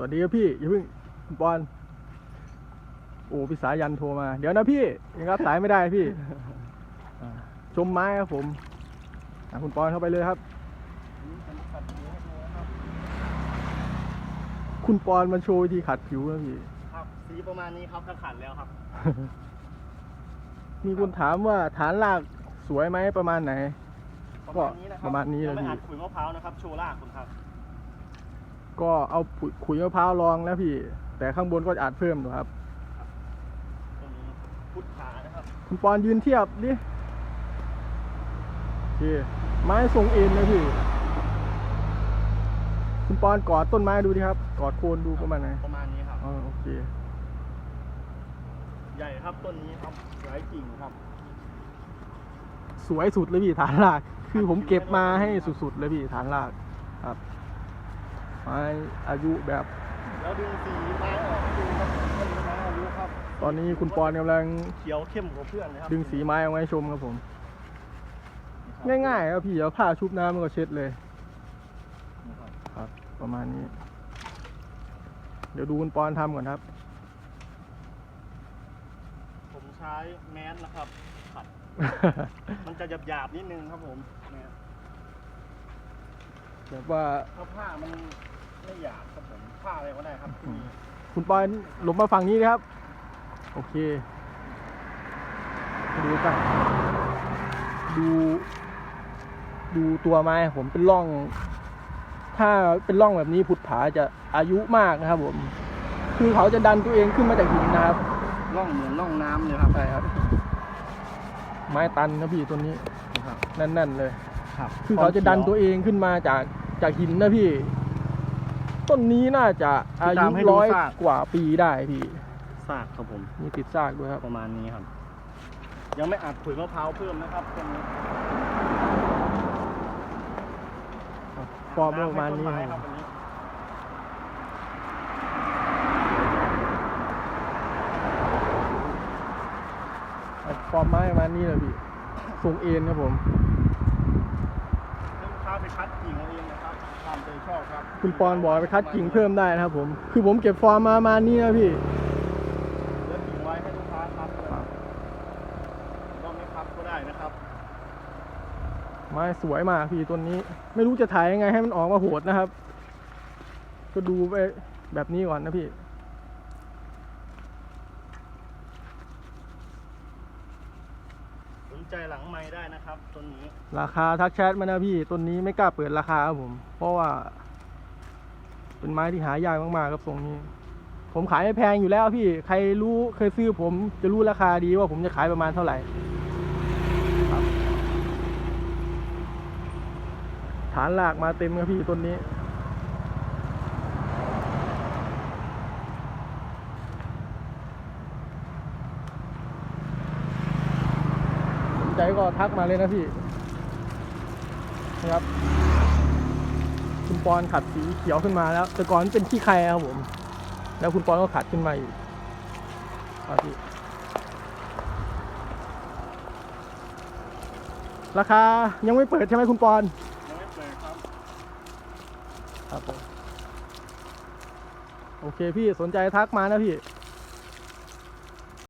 วัสดีครับพี่อย่าเพิ่งคุณปอนโอ้พี่สายันโทรมา เดี๋ยวนะพี่ยังรับสายไม่ได้พี่อ่าชมไม้ครับผมอะคุณปอนเข้าไปเลยครับ คุณปอนมาโชว์วิธีขัดผิวนะพี่ ครับสีประมาณนี้ครับถ้าขัดแล้วครับ มีคนถามว่าฐานรากสวยไหมประมาณไหน ประมาณนี้นะครัประมาณนี้ยังไม่เลยพี่อัดขุยมะพร้าวนะครับโชว์รากคุณครับ ก็เอาขุยขุยมะพร้าวรองแล้วพี่ แต่ข้างบนก็จะอัดเพิ่มอยู่ครับตรงนี้พุทธานะครับคุณปอนยืนเทียบดิโอเคไม้ทรงเอ็นนะพี่ คุณปอนกอดต้นไม้ดูดิครับ กอดโคนดูประมาณไหนประมาณนี้ครับอ๋อโอเค ใหญ่ครับต้นนี้ครับหลายกิ่งครับ สวยสุดเลยพี่ฐานราก คือผมเก็บมาให้สุดๆเลยพี่ฐานรากครับไม้อายุแบบ แล้วดึงสีไม้ออกให้ดูครับต้นไม้อายุครับตอนนี้คุณปอนกำลังเขียวเข้มกว่าเพื่อนเลยครับดึงสีไม้เอาไว้ชมครับผมนี่ครับง่ายๆครับพี่เอาผ้าชุบน้ำมันก็เช็ดเลยนี่ครับครับประมาณนี้ เดี๋ยวดูคุณปอนทำก่อนครับ ผมใช้แมสนะครับขัด มันจะหยาบๆนิดนึงครับผมแมสแบบว่าถ้าผ้ามัน ไม่หยาบครับผมผ้าอะไรก็ได้ครับที่มีคุณปอนหลบมาฝั่งนี้นะครับ โอเคดูกันดู ดูตัวไม้ผมเป็นร่อง ถ้าเป็นร่องแบบนี้ผุดผาจะอายุมากนะครับ ผม คือเขาจะดันตัวเองขึ้นมาจากหินนะครับ ร่องเหมือนร่องน้ำเลยครับใช่ครับ ไม้ตันนะพี่ตัวนี้ครับ แน่นๆเลย ครับคือเขาจะดันตัวเองขึ้นมาจากจากหินนะพี่ ต้นนี้น่าจะอายุร้อยกว่าปีได้พี่ซากครับผมมีติดซากด้วยครับประมาณนี้ครับ ยังไม่อัดขุยมะพร้าวเพิ่มนะครับตรงนี้ฟอร์มประมาณนี้ำให้คต้รับไม้วันนี้ฟอร์มไม้ประมาณนี้เลยพี่ทรงเอ็นครับผมให้ลูกค้า ไปคัดกิ่งเอาเองนะครับตามใจชอบครับคุณปอนบอกไปคัดกิ่งเพิ่มได้นะครับผม คือผมเก็บฟอร์มมาประมาณนี้นะพี่แล้วกิ่งไว้ให้ลูกค้าคัดเลยครับก็ไม่คัดก็ได้นะครับไม้สวยมากพี่ต้นนี้ ไม่รู้จะถ่ายยังไงให้มันออกมาโหดนะครับ ก็ดูไปแบบนี้ก่อนนะพี่ สน ใจหลังไม้ได้นะครับต้นนี้ ราคาทักแชทมานะพี่ต้นนี้ไม่กล้าเปิดราคาครับผม เพราะว่า เป็นไม้ที่หายากมากๆครับทรงนี้ ผมขายไม่แพงอยู่แล้วพี่ ใครรู้เคยซื้อผมจะรู้ราคาดีว่าผมจะขายประมาณเท่าไหร่ฐานหลากมาเต็มครับพี่ต้นนี้ ใจก็ทักมาเลยนะพี่นะครับคุณปอนขัดสีเขียวขึ้นมาแล้ว แต่ก่อนเป็นขี้ใครครับผม แล้วคุณปอนก็ขัดขึ้นมาอีกครับพี่ราคายังไม่เปิดใช่ไหมคุณปอนยังไม่เปิดครับครับผมโอเคพี่สนใจทักมานะพี่